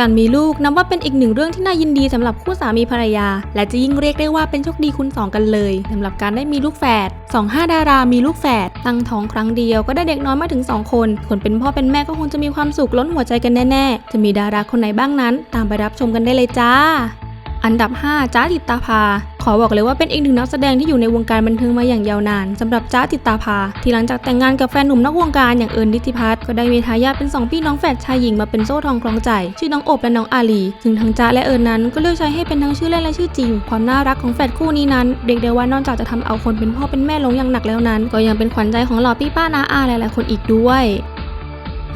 การมีลูกนับว่าเป็นอีกหนึ่งเรื่องที่น่ายินดีสำหรับคู่สามีภรรยา และจะยิ่งเรียกได้ว่าเป็นโชคดีคุณสองกันเลยสำหรับการได้มีลูกแฝดสองห้าดารามีลูกแฝดตั้งท้องครั้งเดียวก็ได้เด็กน้อยมาถึง 2 คน คนเป็นพ่อเป็นแม่ก็คงจะมีความสุขล้นหัวใจกันแน่ๆ จะมีดาราคนไหนบ้างนั้น ตามไปรับชมกันได้เลยจ้า อันดับ 5 จ้าติตาภา ขอบอกเลยว่าเป็นอีกหนึ่งนักแสดงที่อยู่ในวงการบันเทิงมาอย่างยาวนานสำหรับจ้าติตาภา ที่หลังจากแต่งงานกับแฟนหนุ่มนอกวงการอย่างเอิญนิติพัฒน์ก็ได้มีทายาทเป็น 2 พี่น้องแฝดชายหญิงมาเป็นโซ่ทองคล้องใจ ชื่อน้องโอบและน้องอาลี ซึ่งทั้งจ้าและเอิญนั้นก็เลือกใช้ให้เป็นทั้งชื่อเล่นและชื่อจริง ความน่ารักของแฝดคู่นี้นั้นเรียกได้ว่านอกจากจะทำเอาคนเป็นพ่อเป็นแม่ลงอย่างหนักแล้วนั้น ก็ยังเป็นขวัญใจของเหล่าพี่ป้านาอาหลายๆคนอีกด้วย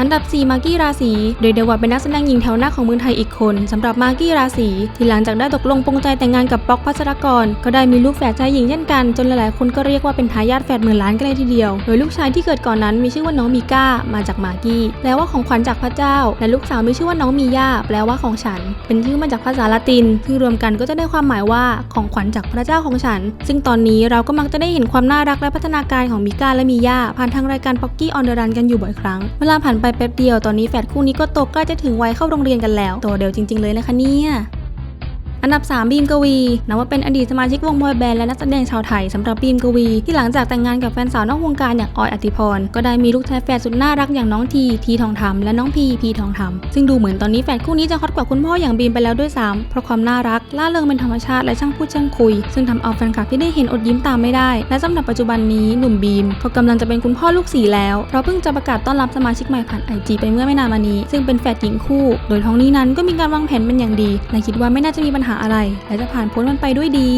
อันดับ 4 มากกี้ราศีโดยเดว่าเป็นนักแสดงหญิงแถวหน้าของเมืองไทยอีกคนสำหรับมากกี้ราศีที่หลังจากได้ตกลงปงใจแต่งงานกับป๊อกพัชรกร ก็ได้มีลูกแฝดชายหญิงเช่นกัน จนหลายๆคนก็เรียกว่าเป็นทายาทแฝดหมื่นล้านกันเลยทีเดียว โดยลูกชายที่เกิดก่อนนั้นมีชื่อว่าน้องมีก้ามาจากมากกี้แปลว่าของขวัญจากพระเจ้า และลูกสาวมีชื่อว่าน้องมีย่าแปลว่าของฉัน เป็นชื่อมาจากภาษาละติน ซึ่งรวมกันก็จะได้ความหมายว่าของขวัญจากพระเจ้าของฉัน ซึ่งตอนนี้เราก็มักจะได้เห็นความน่ารักและพัฒนาการของมิก้าและมีย่าผ่านทางรายการป๊อกกี้ออนเดอะรันกันอยู่บ่อยครั้งเวลาผ่านไปแป๊บเดียวตอนนี้แฝดคู่นี้ก็โตใกล้จะถึงวัยเข้าโรงเรียนกันแล้วโตเร็วจริง ๆเลยนะคะเนี่ย อันดับ 3 บีมกวี นับว่าเป็นอดีตสมาชิกวงบอยแบนด์และนักแสดงชาวไทยสำหรับบีมกวี ที่หลังจากแต่งงานกับแฟนสาวนอกวงการอย่างออยอติพร ก็ได้มีลูกชายแฝดสุดน่ารักอย่างน้องทีทีทองธรรมและน้องพีพีทองธรรมซึ่งดูเหมือนตอนนี้แฝดคู่นี้จะฮอตกว่าคุณพ่ออย่างบีมไปแล้วด้วยซ้ำเพราะความน่ารักล่าเริงเป็นธรรมชาติและช่างพูดช่างคุย ซึ่งทำเอาแฟนคลับที่ได้เห็นอดยิ้มตามไม่ได้ และสำหรับปัจจุบันนี้หนุ่มบีมก็กำลังจะเป็นคุณพ่อลูกสี่แล้วเพราะเพิ่งจะประกาศต้อนรับสมาชิกใหม่ผ่านไอจีไปเมื่อไม่นานมานี้ ซึ่งเป็นแฝดหญิงคู่ โดยท้องนี้นั้นก็มีการวางแผนเป็นอย่างดี และคิดว่าไม่น่าจะมีปัญหาอะไร และจะผ่านพ้นมันไปด้วยดี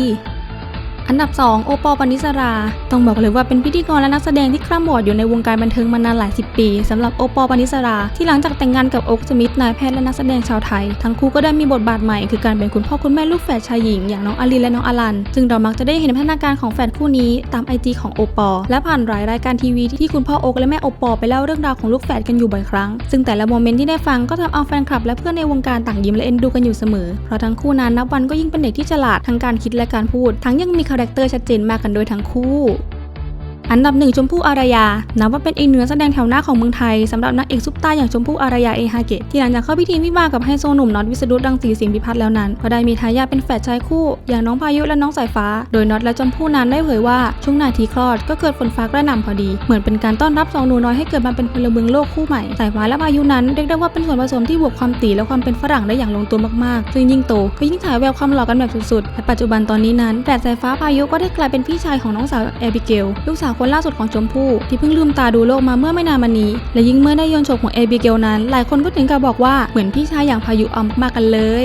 อันดับ 2 โอปอลปณิสรา ต้องบอกเลยว่าเป็นพิธีกรและนักแสดงที่คร่ำวอดอยู่ในวงการบันเทิงมานานหลายสิบปีสำหรับโอปอลปณิสรา ที่หลังจากแต่งงานกับโอ๊คสมิธนายแพทย์และนักแสดงชาวไทย ทั้งคู่ก็ได้มีบทบาทใหม่ คือการเป็นคุณพ่อคุณแม่ลูกแฝดชายหญิง อย่างน้องอาลีและน้องอลัน ซึ่งเรามักจะได้เห็นพัฒนาการของแฝดคู่นี้ตามไอจีของโอปอลและผ่านรายรายการทีวีที่คุณพ่อโอ๊คและแม่โอปอลไปเล่าเรื่องราวของลูกแฝดกันอยู่บ่อยครั้ง ซึ่งแต่ละโมเมนต์ที่ได้ฟังก็ทำเอาแฟนคลับและเพื่อนในวงการต่างยิ้มและเอ็นดูกันอยู่เสมอเพราะทั้งคู่นั้นนับวันก็ยิ่งเป็นเด็กที่ฉลาดทั้งการคิดและการพูด ทั้งยังมีคาแรคเตอร์ชัดเจนมากกันโดยทั้งคู่ อันดับหนึ่งชมพู่อารยา นับว่าเป็นอีกหนึ่งแสดงแถวหน้าของเมืองไทยสำหรับนางเอกซุปตาอย่างชมพู่อารยาเอฮาเกตที่หลังจากเข้าพิธีวิวากับไฮโซหนุ่มน็อตวิสรุตรังสีสิงห์พิพัฒน์แล้วนั้น ก็ได้มีทายาทเป็นแฝดชายคู่ อย่างน้องพายุและน้องสายฟ้า โดยน็อตและชมพู่นั้นได้เผยว่าช่วงนาทีคลอดก็เกิดฝนฟ้ากระหน่ำพอดี เหมือนเป็นการต้อนรับสองหนูน้อยให้เกิดมาเป็นพลเมืองโลกคู่ใหม่สายฟ้าและพายุนั้นเรียกได้ว่าเป็นส่วนผสมที่บวกความตีและความเป็นฝรั่งได้อย่างลงตัวมากๆซึ่งยิ่งโตก็ยิ่งฉายแววความหล่อกันแบบสุดๆและปัจจุบันตอนนี้นั้นแฝดสายฟ้าพายุก็ได้กลายเป็นพี่ชายของน้องสาวแอบิเกลลูกสาวคนล่าสุดของชมพู่ที่เพิ่งลืมตาดูโลกมาเมื่อไม่นานมานี้ และยิ่งเมื่อได้ยนโฉมของเอบิเกลนั้น หลายคนก็ถึงกับบอกว่าเหมือนพี่ชายอย่างพายุออมมากกันเลย